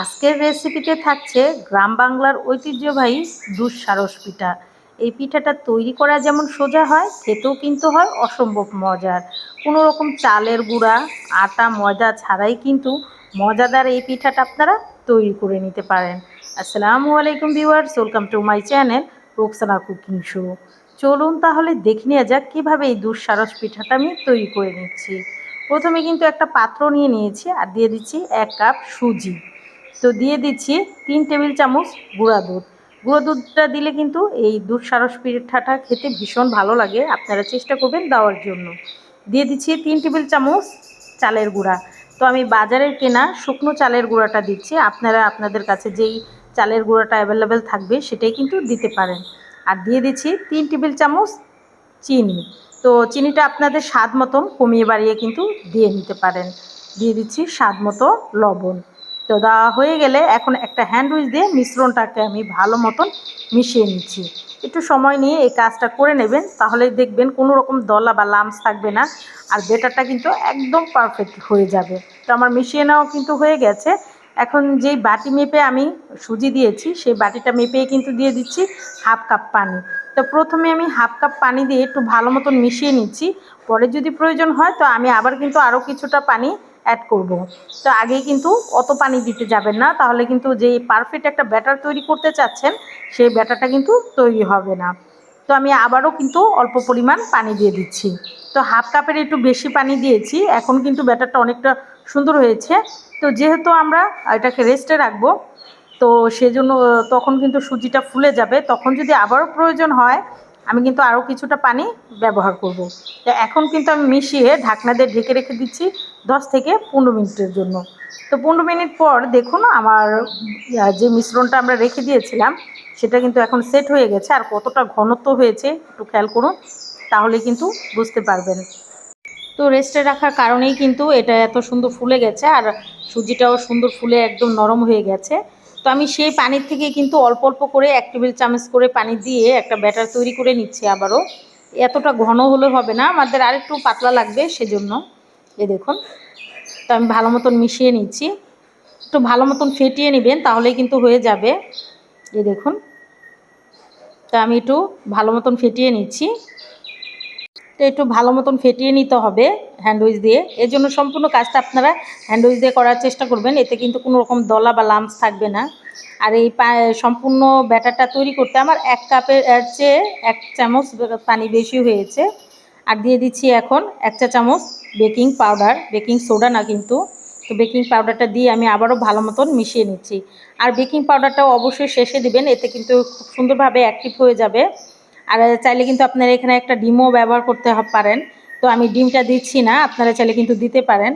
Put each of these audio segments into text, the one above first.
আজকের রেসিপিতে থাকছে গ্রাম বাংলার ঐতিহ্যবাহী দুঃসারস পিঠা। এই পিঠাটা তৈরি করা যেমন সোজা হয়, খেতেও কিন্তু হয় অসম্ভব মজার। কোনো রকম চালের গুঁড়া, আটা, ময়দা ছাড়াই কিন্তু মজাদার এই পিঠাটা আপনারা তৈরি করে নিতে পারেন। আসসালামু আলাইকুম viewers welcome to my channel Roksana cooking show চলুন তাহলে দেখে নেওয়া যাক কীভাবে এই দুঃসারস পিঠাটা আমি তৈরি করে নিচ্ছি। প্রথমে কিন্তু একটা পাত্র নিয়ে নিয়েছি আর দিয়ে দিচ্ছি এক কাপ সুজি। তো দিয়ে দিচ্ছি তিন টেবিল চামচ গুঁড়া দুধ। গুঁড়ো দুধটা দিলে কিন্তু এই দুধ সারস পিঠাটা খেতে ভীষণ ভালো লাগে, আপনারা চেষ্টা করবেন দেওয়ার জন্য। দিয়ে দিচ্ছি তিন টেবিল চামচ চালের গুঁড়া। তো আমি বাজারের কেনা শুকনো চালের গুঁড়াটা দিচ্ছি, আপনারা আপনাদের কাছে যেই চালের গুঁড়াটা অ্যাভেলেবেল থাকবে সেটাই কিন্তু দিতে পারেন। আর দিয়ে দিচ্ছি তিন টেবিল চামচ চিনি। তো চিনিটা আপনাদের স্বাদ মতন কমিয়ে বাড়িয়ে কিন্তু দিয়ে নিতে পারেন। দিয়ে দিচ্ছি স্বাদ মতো লবণ। তো দেওয়া হয়ে গেলে এখন একটা হ্যান্ড উইচ দিয়ে মিশ্রণটাকে আমি ভালো মতন মিশিয়ে নিচ্ছি। একটু সময় নিয়ে এই কাজটা করে নেবেন, তাহলে দেখবেন কোনো রকম দলা বা লামস থাকবে না, আর বেটারটা কিন্তু একদম পারফেক্ট হয়ে যাবে। তো আমার মিশিয়ে নেওয়া কিন্তু হয়ে গেছে। এখন যেই বাটি মেপে আমি সুজি দিয়েছি, সেই বাটিটা মেপে কিন্তু দিয়ে দিচ্ছি হাফ কাপ পানি। তো প্রথমে আমি হাফ কাপ পানি দিয়ে একটু ভালো মতন মিশিয়ে নিচ্ছি। পরে যদি প্রয়োজন হয় তো আমি আবার কিন্তু আরও কিছুটা পানি অ্যাড করব। তো আগেই কিন্তু অত পানি দিতে যাবেন না, তাহলে কিন্তু যেই পারফেক্ট একটা ব্যাটার তৈরি করতে চাচ্ছেন, সেই ব্যাটারটা কিন্তু তৈরি হবে না। তো আমি আবারও কিন্তু অল্প পরিমাণ পানি দিয়ে দিচ্ছি। তো হাফ কাপের একটু বেশি পানি দিয়েছি, এখন কিন্তু ব্যাটারটা অনেকটা সুন্দর হয়েছে। তো যেহেতু আমরা এটাকে রেস্টে রাখব, তো সেজন্য তখন কিন্তু সুজিটা ফুলে যাবে। তখন যদি আবারও প্রয়োজন হয়, আমি কিন্তু আরও কিছুটা পানি ব্যবহার করব। তো এখন কিন্তু আমি মিশিয়ে ঢাকনা দিয়ে ঢেকে রেখে দিচ্ছি। দশ থেকে পনেরো মিনিটের জন্য। তো পনেরো মিনিট পর দেখুন আমার যে মিশ্রণটা আমরা রেখে দিয়েছিলাম, সেটা কিন্তু এখন সেট হয়ে গেছে। আর কতটা ঘনত্ব হয়েছে একটু খেয়াল করুন, তাহলে কিন্তু বুঝতে পারবেন। তো রেস্টে রাখার কারণেই কিন্তু এটা এত সুন্দর ফুলে গেছে, আর সুজিটাও সুন্দর ফুলে একদম নরম হয়ে গেছে। তো আমি সেই পানির থেকে কিন্তু অল্প অল্প করে এক টেবিল চামচ করে পানি দিয়ে একটা ব্যাটার তৈরি করে নিচ্ছি আবারও। এতটা ঘন হলে হবে না, আমাদের আরেকটু পাতলা লাগবে সেজন্য। এ দেখুন তো আমি ভালো মতন মিশিয়ে নিচ্ছি। একটু ভালো মতন ফেটিয়ে নেবেন তাহলেই কিন্তু হয়ে যাবে। এ দেখুন তো আমি একটু ভালো মতন ফেটিয়ে নিচ্ছি। তো একটু ভালো মতন ফেটিয়ে নিতে হবে হ্যান্ডউইচ দিয়ে। এর জন্য সম্পূর্ণ কাজটা আপনারা হ্যান্ডউইচ দিয়ে করার চেষ্টা করবেন, এতে কিন্তু কোনো রকম দলা বা লাম্পস থাকবে না। আর এই সম্পূর্ণ ব্যাটারটা তৈরি করতে আমার এক কাপের চেয়ে এক চামচ পানি বেশি হয়েছে। আর দিয়ে দিচ্ছি এখন এক চা চামচ বেকিং পাউডার, বেকিং সোডা না কিন্তু। তো বেকিং পাউডারটা দিয়ে আমি আবারও ভালো মতন মিশিয়ে নিচ্ছি। আর বেকিং পাউডারটাও অবশ্যই শেষে দিবেন, এতে কিন্তু খুব সুন্দরভাবে অ্যাক্টিভ হয়ে যাবে। আর চাইলে কিন্তু আপনারা এখানে একটা ডিমও ব্যবহার করতে পারেন। তো আমি ডিমটা দিচ্ছি না, আপনারা চাইলে কিন্তু দিতে পারেন।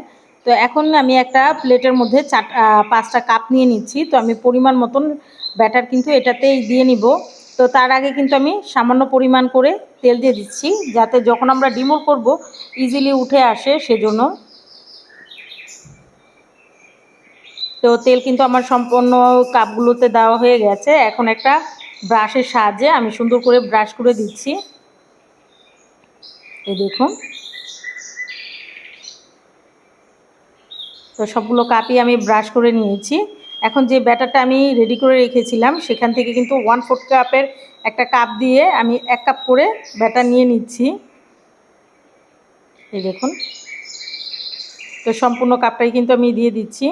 তো এখন আমি একটা প্লেটের মধ্যে চার পাঁচটা কাপ নিয়ে নিচ্ছি। তো আমি পরিমাণ মতন ব্যাটার কিন্তু এটাতেই দিয়ে নিব। তো তার আগে কিন্তু আমি সামান্য পরিমাণ করে তেল দিয়ে দিচ্ছি, যাতে যখন আমরা ডিমোল করব ইজিলি উঠে আসে সেজন্য। তো তেল কিন্তু আমার সম্পূর্ণ কাপগুলোতে দেওয়া হয়ে গেছে। এখন একটা ব্রাশের সাহায্যে আমি সুন্দর করে ব্রাশ করে দিচ্ছি। এই দেখুন। তো সবগুলো কাপই আমি ব্রাশ করে নিয়েছি। এখন যে ব্যাটারটা আমি রেডি করে রেখেছিলাম, সেখান থেকে কিন্তু ওয়ান ফোর্থ কাপের একটা কাপ দিয়ে আমি এক কাপ করে ব্যাটার নিয়ে নিচ্ছি। এই দেখুন। তো সম্পূর্ণ কাপটাই কিন্তু আমি দিয়ে দিচ্ছি।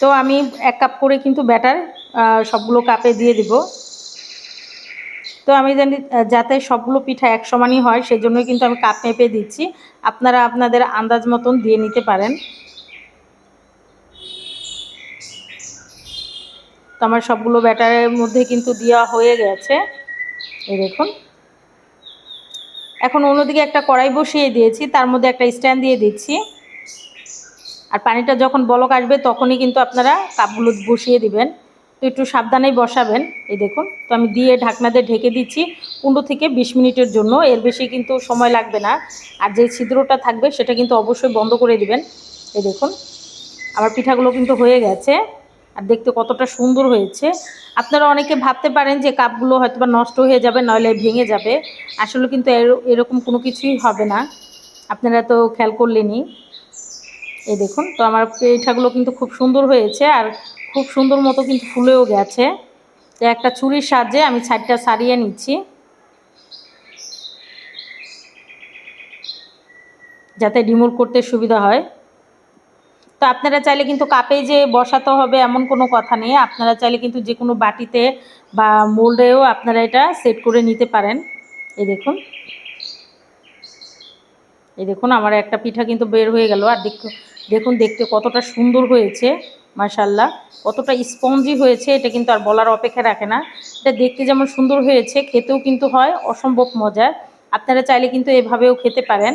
তো আমি এক কাপ করে কিন্তু ব্যাটার সবগুলো কাপে দিয়ে দিব। তো আমি জানি, যাতে সবগুলো পিঠা এক সমানই হয়, সেজন্যই কিন্তু আমি কাপ মেপে দিচ্ছি। আপনারা আপনাদের আন্দাজ মতন দিয়ে নিতে পারেন। আমার সবগুলো ব্যাটারের মধ্যে কিন্তু দেওয়া হয়ে গেছে। এই দেখুন। এখন অন্যদিকে একটা কড়াই বসিয়ে দিয়েছি, তার মধ্যে একটা স্ট্যান্ড দিয়ে দিচ্ছি। আর পানিটা যখন বলক আসবে, তখনই কিন্তু আপনারা কাপগুলো বসিয়ে দিবেন। তো একটু সাবধানেই বসাবেন। এই দেখুন, তো আমি দিয়ে ঢাকনা দিয়ে ঢেকে দিচ্ছি পনেরো থেকে বিশ মিনিটের জন্য। এর বেশি কিন্তু সময় লাগবে না। আর যে ছিদ্রটা থাকবে, সেটা কিন্তু অবশ্যই বন্ধ করে দিবেন। এই দেখুন, আমার পিঠাগুলো কিন্তু হয়ে গেছে। আর দেখতে কতটা সুন্দর হয়েছে। আপনারা অনেকে ভাবতে পারেন যে কাপগুলো হয়তো বা নষ্ট হয়ে যাবে, নইলে ভেঙে যাবে। আসলে কিন্তু এরকম কোনো কিছুই হবে না। আপনারা তো খেয়াল করলেনই। এই দেখুন, তো আমার পিঠাগুলো কিন্তু খুব সুন্দর হয়েছে আর খুব সুন্দর মতো কিন্তু ফুলেও গেছে। তো একটা ছুরির সাহায্যে আমি ছাইডটা সারিয়ে নিচ্ছি। যাতে ডিমোল করতে সুবিধা হয়। তো আপনারা চাইলে কিন্তু কাপে যে বসাতে হবে এমন কোনো কথা নেই। আপনারা চাইলে কিন্তু যে কোনো বাটিতে বা মোল্ডেও আপনারা এটা সেট করে নিতে পারেন। এই দেখুন। এই দেখুন, আমার একটা পিঠা কিন্তু বের হয়ে গেল। আর দেখ দেখুন, দেখতে কতটা সুন্দর হয়েছে মার্শাল্লাহ কতটা স্পঞ্জি হয়েছে, এটা কিন্তু আর বলার অপেক্ষা রাখে না। এটা দেখতে যেমন সুন্দর হয়েছে, খেতেও কিন্তু হয়, অসম্ভব মজার। আপনারা চাইলে কিন্তু এভাবেও খেতে পারেন।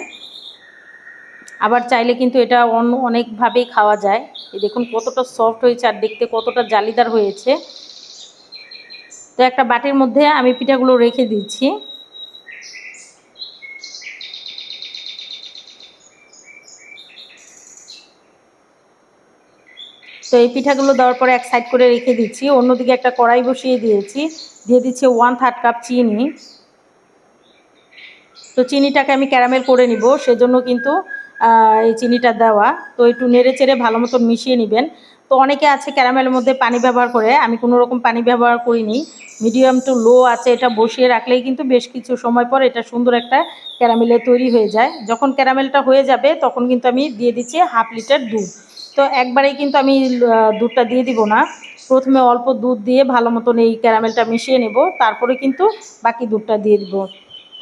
আবার চাইলে কিন্তু এটা অন্য অনেকভাবেই খাওয়া যায়। এই দেখুন কতটা সফট হয়েছে আর দেখতে কতটা জালিদার হয়েছে। তো একটা বাটির মধ্যে আমি পিঠাগুলো রেখে দিচ্ছি। তো এই পিঠাগুলো দেওয়ার পরে এক সাইড করে রেখে দিচ্ছি। অন্যদিকে একটা কড়াই বসিয়ে দিয়েছি। দিয়ে দিচ্ছি ওয়ান থার্ড কাপ চিনি। তো চিনিটাকে আমি ক্যারামেল করে নিব, সেজন্য কিন্তু এই চিনিটা দেওয়া। তো একটু নেড়ে চেড়ে ভালো মতন মিশিয়ে নেবেন। তো অনেকে আছে ক্যারামেলের মধ্যে পানি ব্যবহার করে। আমি কোনো রকম পানি ব্যবহার করিনি। মিডিয়াম টু লো আছে, এটা বসিয়ে রাখলেই কিন্তু বেশ কিছু সময় পর এটা সুন্দর একটা ক্যারামেলে তৈরি হয়ে যায়। যখন ক্যারামেলটা হয়ে যাবে, তখন কিন্তু আমি দিয়ে দিচ্ছি হাফ লিটার দুধ। তো একবারেই কিন্তু আমি দুধটা দিয়ে দিব না। প্রথমে অল্প দুধ দিয়ে ভালো মতন এই ক্যারামেলটা মিশিয়ে নেব। তারপরে কিন্তু বাকি দুধটা দিয়ে দিব।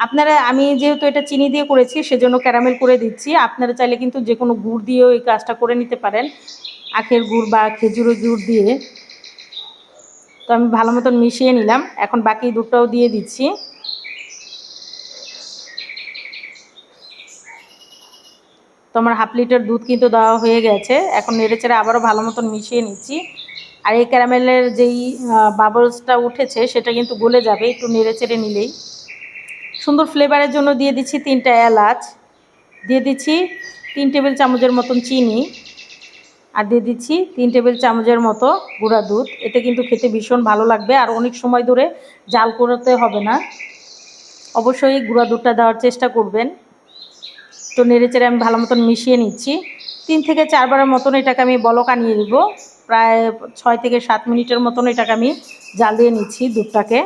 আপনারা, আমি যেহেতু এটা চিনি দিয়ে করেছি, সেজন্য ক্যারামেল করে দিচ্ছি। আপনারা চাইলে কিন্তু যে কোনো গুড় দিয়েও এই কাজটা করে নিতে পারেন। আখের গুড় বা খেজুরের গুড় দিয়ে। তো আমি ভালো মতন মিশিয়ে নিলাম। এখন বাকি দুধটাও দিয়ে দিচ্ছি। তো আমার হাফ লিটার দুধ কিন্তু দেওয়া হয়ে গেছে। এখন নেড়ে চেড়ে আবারও ভালো মতন মিশিয়ে নিচ্ছি। আর এই ক্যারামেলের যেই বাবলসটা উঠেছে, সেটা কিন্তু গলে যাবে। একটু নেড়ে চেড়ে নিলেই। সুন্দর ফ্লেভারের জন্য দিয়ে দিচ্ছি তিনটা এলাচ, দিয়ে দিচ্ছি তিন টেবিল চামচের মতন চিনি আর দিয়ে দিচ্ছি তিন টেবিল চামচের মতো গুঁড়া দুধ। এতে কিন্তু খেতে ভীষণ ভালো লাগবে আর অনেক সময় ধরে জাল করতে হবে না। অবশ্যই গুঁড়া দুধটা দেওয়ার চেষ্টা করবেন। তো নেড়ে চেড়ে আমি ভালো মতন মিশিয়ে নিচ্ছি। তিন থেকে চারবারের মতন এটাকে আমি বলক আনিয়ে দিব। প্রায় ছয় থেকে সাত মিনিটের মতন এটাকে আমি জাল দিয়ে নিচ্ছি দুধটাকে।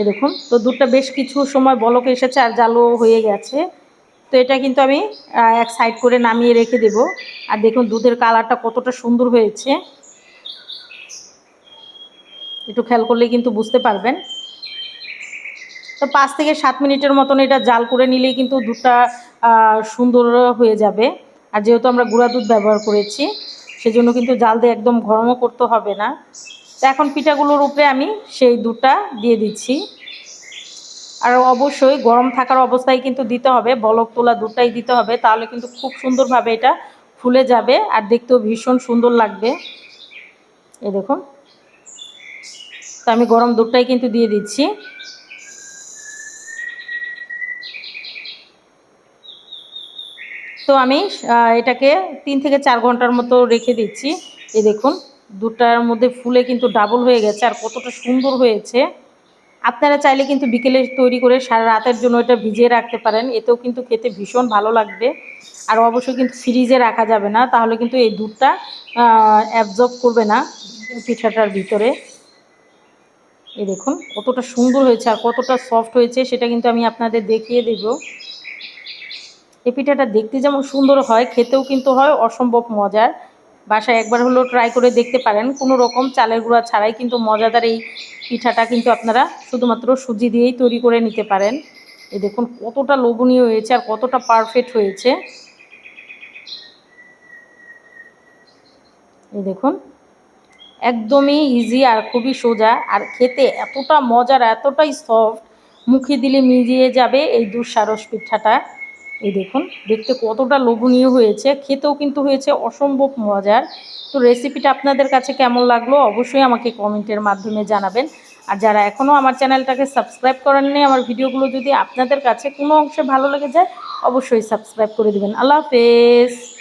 এ দেখুন, তো দুধটা বেশ কিছু সময় বলক এসেছে আর জালও হয়ে গেছে। তো এটা কিন্তু আমি এক সাইড করে নামিয়ে রেখে দেব। আর দেখুন, দুধের কালারটা কতটা সুন্দর হয়েছে। একটু খেয়াল করলে কিন্তু বুঝতে পারবেন। তো পাঁচ থেকে সাত মিনিটের মতন এটা জাল করে নিলেই কিন্তু দুধটা সুন্দর হয়ে যাবে। আর যেহেতু আমরা গুঁড়া দুধ ব্যবহার করেছি, সেজন্য কিন্তু জাল দিয়ে একদম গরমও করতে হবে না। তো এখন পিঠাগুলোর উপরে আমি সেই দুধটা দিয়ে দিচ্ছি। আর অবশ্যই গরম থাকার অবস্থায় কিন্তু দিতে হবে, বলক তোলা দুধটাই দিতে হবে, তাহলে কিন্তু খুব সুন্দরভাবে এটা ফুলে যাবে আর দেখতেও ভীষণ সুন্দর লাগবে। এই দেখুন। তো আমি গরম দুধটাই কিন্তু দিয়ে দিচ্ছি। তো আমি এটাকে তিন থেকে চার ঘণ্টার মতো রেখে দিচ্ছি। এই দেখুন। দুটার মধ্যে ফুলে কিন্তু ডাবল হয়ে গেছে আর কতটা সুন্দর হয়েছে। আপনারা চাইলে কিন্তু বিকেলে তৈরি করে সারা রাতের জন্য এটা ভিজিয়ে রাখতে পারেন। এতেও কিন্তু খেতে ভীষণ ভালো লাগবে। আর অবশ্যই কিন্তু ফ্রিজে রাখা যাবে না, তাহলে কিন্তু এই দুধটা অ্যাবজর্ব করবে না পিঠাটার ভিতরে। এ দেখুন, কতটা সুন্দর হয়েছে আর কতটা সফট হয়েছে, সেটা কিন্তু আমি আপনাদের দেখিয়ে দেব। এই পিঠাটা দেখতে যেমন সুন্দর হয়, খেতেও কিন্তু হয়, অসম্ভব মজার। বাসায় একবার হলেও ট্রাই করে দেখতে পারেন। কোনো রকম চালের গুঁড়া ছাড়াই কিন্তু মজাদার এই পিঠাটা কিন্তু আপনারা শুধুমাত্র সুজি দিয়েই তৈরি করে নিতে পারেন। এই দেখুন, কতটা লোভনীয় হয়েছে আর কতটা পারফেক্ট হয়েছে। এই দেখুন, একদমই ইজি আর খুবই সোজা আর খেতে এতটা মজার এতটাই সফট মুখে দিলে মিজিয়ে যাবে এই দুঃসারস পিঠাটা। এই দেখুন, দেখতে কতটা লোভনীয় হয়েছে, খেতেও কিন্তু হয়েছে অসম্ভব মজার। তো রেসিপিটা আপনাদের কাছে কেমন লাগল অবশ্যই আমাকে কমেন্টের মাধ্যমে জানাবেন। আর যারা এখনও আমার চ্যানেলটাকে সাবস্ক্রাইব করেননি, আমার ভিডিওগুলো যদি আপনাদের কাছে কোনো অংশে ভালো লেগে যায়, অবশ্যই সাবস্ক্রাইব করে দেবেন। আল্লাহ হাফেজ!